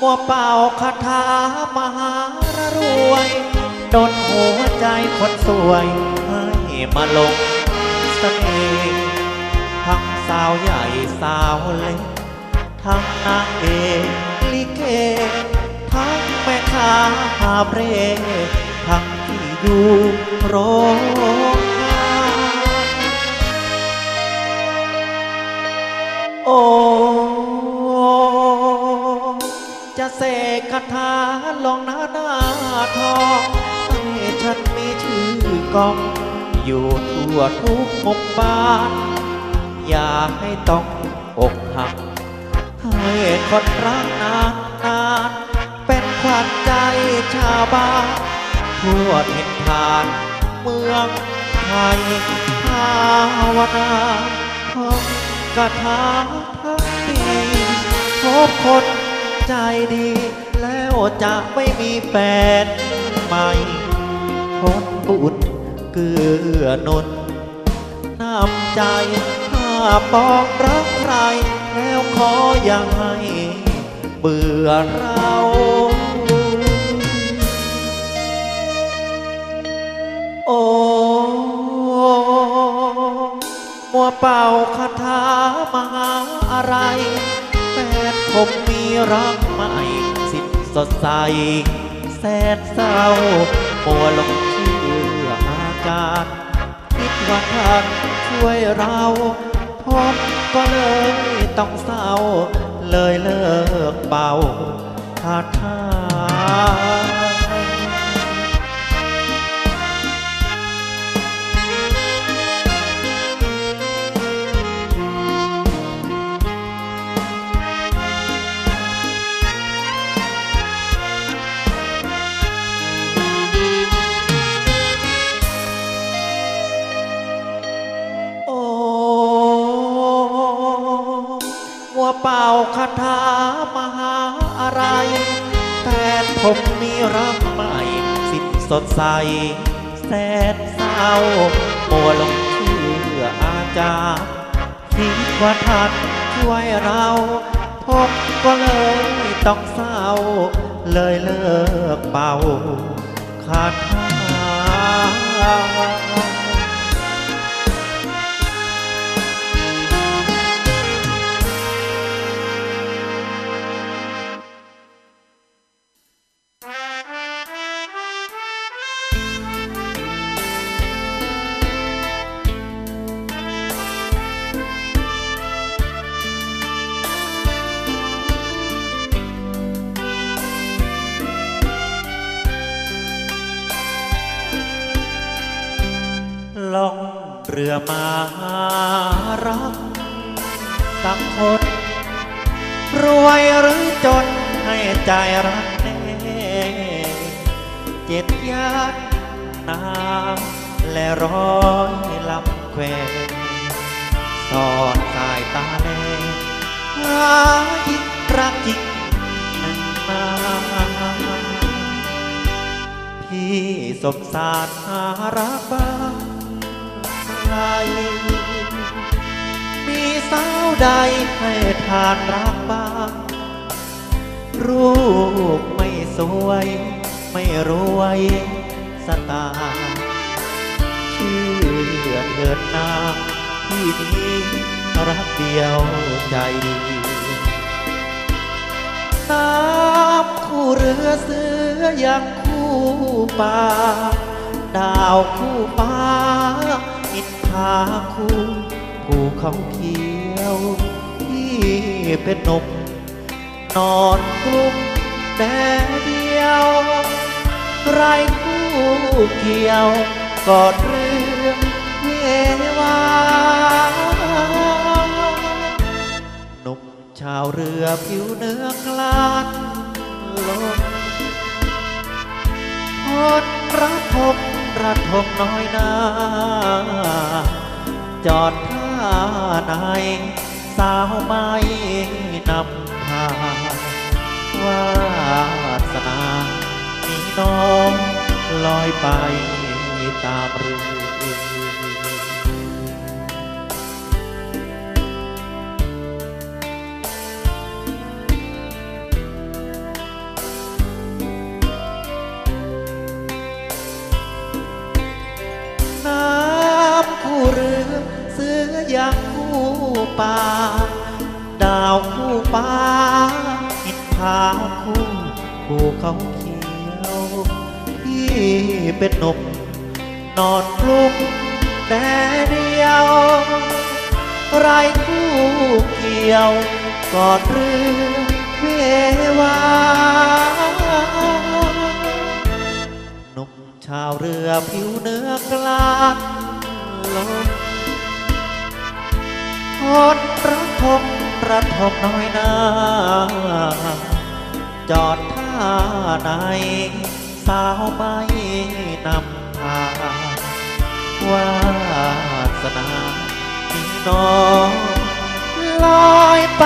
มัวเป่าคาถามหารรวยดนหัวใจคนสวยให้มาลงเสน่ห์ทั้งสาวใหญ่สาวเล็กทั้งนางเอกลิเก ทั้งแม่ค้าหาเบรทั้งที่อยู่โรงาถาลงหน้าหน้าทองให้ฉันมีชื่อกอง อยู่ทั่วทุกมุมบ้าน อย่าให้ต้องอกหัก ให้คนรักนานนานเป็นขวัญใจชาวบ้านทั่วทินทานเมืองไทยภาวนาท่องกถาทั้งปีพบคนใจดี จะไม่มีแฟนใหม่คนบุญเกื้อนุนน้ำใจถ้าปองรักใคร แล้วขออย่าให้เบื่อเราโอ้มัวเป่าคาถามหาอะไรแฟนผมมีรักใหม่ สิ้นสดใส แสดเศร้ามัวดลงเชื่ออาการคิดว่าท่านช่วยเราผมก็เลยต้องเศร้า เลยเลิกเป่าคาถา เป่าคาถามหาอะไรแต่ผมมีรักใหม่ สิ้นสดใส แสนเศร้ามัวลงเชื่ออาจารย์คิดว่าท่านช่วยเราผมก็เลยต้องเศร้า เลยเลิกเป่าคาถา ล่องเรือมารักสักคน รวยหรือจนให้ใจรักแน่เจ็ดยาดน้ำและร้อยลำแควสอดสายตาแลหายิงรักจริงนั้นมาพี่สมสารหารักบ้า ไหมมีสาวใดให้ทานรักบ้าง รูปไม่สวย ไม่รวยสตาร์ชื่อเถิดนาที่นี้รักเดียวใจดีน้ำคู่เรือเสืออย่างคู่ป่า ดาวคู่ฟ้าาคู่ภูเขาเขียวที่เป็นนมนอนกลุ้มแดดเดียวไรคู่เขียวกอดเรือเววานุ่มชาวเรือผิวเนื้อกลานลมพดระทม ระทงน้อยนาจอดท่าไหนสาวไม่นำพาวาสนามีน้องลอยไปตามเรือ ป่า ดาวคู่ป่าหินผาคู่ภูเขาเขียวพี่เป็นนุ่มนอนกลุ้มแดดเดียวไรคู่เกี่ยวกอดเรือเววานุ่มชาวเรือผิวเนื้อกลางลม ทดระทมระทมน้อยนาจอดท่าไหนสาวไม่นำพาวาสนามีน้องลอยไป